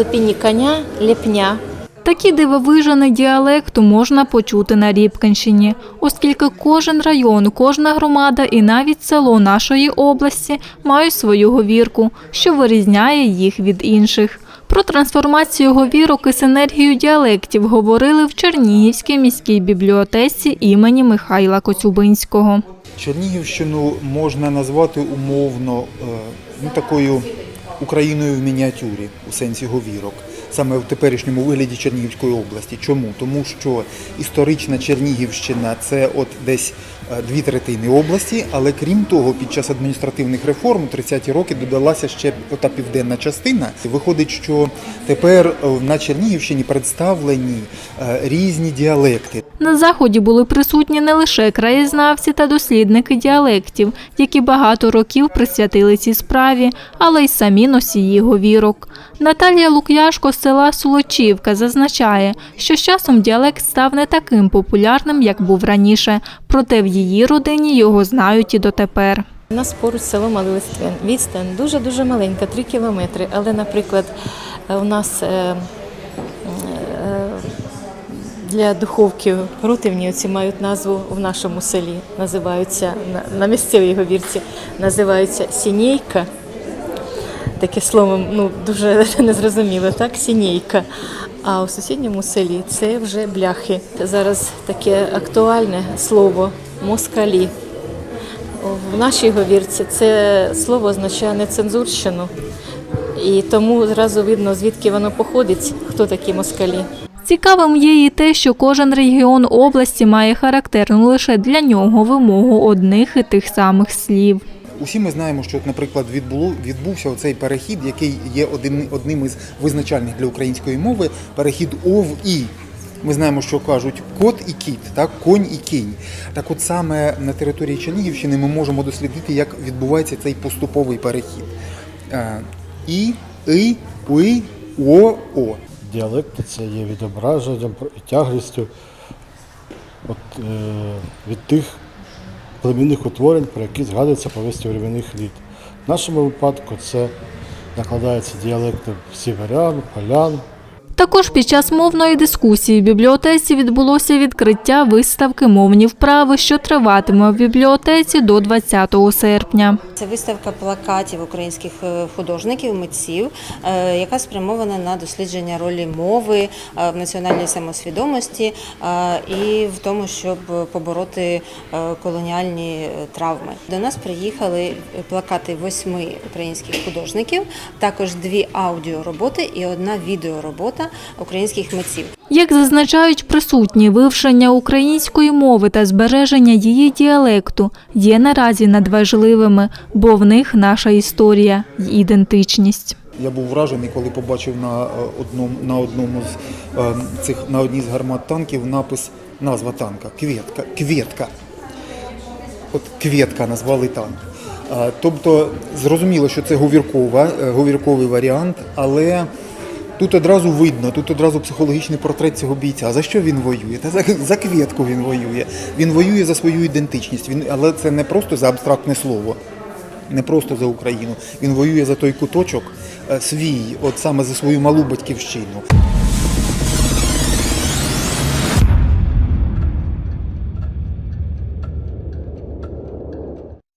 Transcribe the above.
спині коня ліпня. Такі дивовижини діалекту можна почути на Рібкінщині, оскільки кожен район, кожна громада і навіть село нашої області мають свою говірку, що вирізняє їх від інших. Про трансформацію говірок і синергію діалектів говорили в Чернігівській міській бібліотеці імені Михайла Коцюбинського. Чернігівщину можна назвати умовно е, ну, такою Україною в мініатюрі у сенсі говірок, саме в теперішньому вигляді Чернігівської області. Чому? Тому що історична Чернігівщина це от десь дві третини області, але крім того, під час адміністративних реформ у 30-ті роки додалася ще ота південна частина. Виходить, що тепер е, на Чернігівщині представлені е, різні діалекти. На заході були присутні не лише краєзнавці та дослідники діалектів, які багато років присвятили цій справі, але й самі носії говірок. Наталія Лук'яшко з села Сулочівка зазначає, що з часом діалект став не таким популярним, як був раніше, проте в її родині його знають і дотепер. У нас поруч село Малий Листвин. Відстань дуже-дуже маленька, 3 кілометри. Але, наприклад, е, у нас е, е, для духовки рутивні мають назву в нашому селі. Називаються на, на місцевій говірці, називаються сінійка. Таке слово ну, дуже незрозуміле, так? Сінійка. А у сусідньому селі це вже бляхи. Зараз таке актуальне слово москалі. В нашій говірці це слово означає нецензурщину. І тому зразу видно, звідки воно походить, хто такі москалі. Цікавим є і те, що кожен регіон області має характерну лише для нього вимогу одних і тих самих слів. Усі ми знаємо, що, наприклад, відбуло, відбувся оцей перехід, який є один, одним із визначальних для української мови перехід ов і. Ми знаємо, що кажуть кот і кіт, так конь і кінь. Так, от саме на території Чернігівщини ми можемо дослідити, як відбувається цей поступовий перехід. Е, І, и, уи, о, о. Діалекти це є відображенням і тяглістю от, е, від тих племінних утворень, про які згадується повісті временних літ. В нашому випадку це накладається діалекти сіверян, полян, Також під час мовної дискусії в бібліотеці відбулося відкриття виставки Мовні вправи, що триватиме в бібліотеці до 20 серпня. Це виставка плакатів українських е, художників, митців, е, яка спрямована на дослідження ролі мови е, в національній самосвідомості і в тому, щоб побороти колоніальні травми. До нас приїхали плакати восьми українських художників, також дві аудіороботи і одна відеоробота українських митців. Як зазначають присутні, вивчення української мови та збереження її діалекту є наразі надважливими, бо в них наша історія й ідентичність. Я був вражений, коли побачив на е, одному на одному з е, цих на одній з гармат танків напис назва танка Квітка. Квітка. От квітка назвали танк. Е, Тобто зрозуміло, що це говіркова, говірковий варіант, але тут одразу видно, тут одразу психологічний портрет цього бійця. За що він воює? Та за, за квітку він воює. Він воює за свою ідентичність. Він, але це не просто за абстрактне слово не просто за Україну. Він воює за той куточок е, свій, от саме за свою малу батьківщину.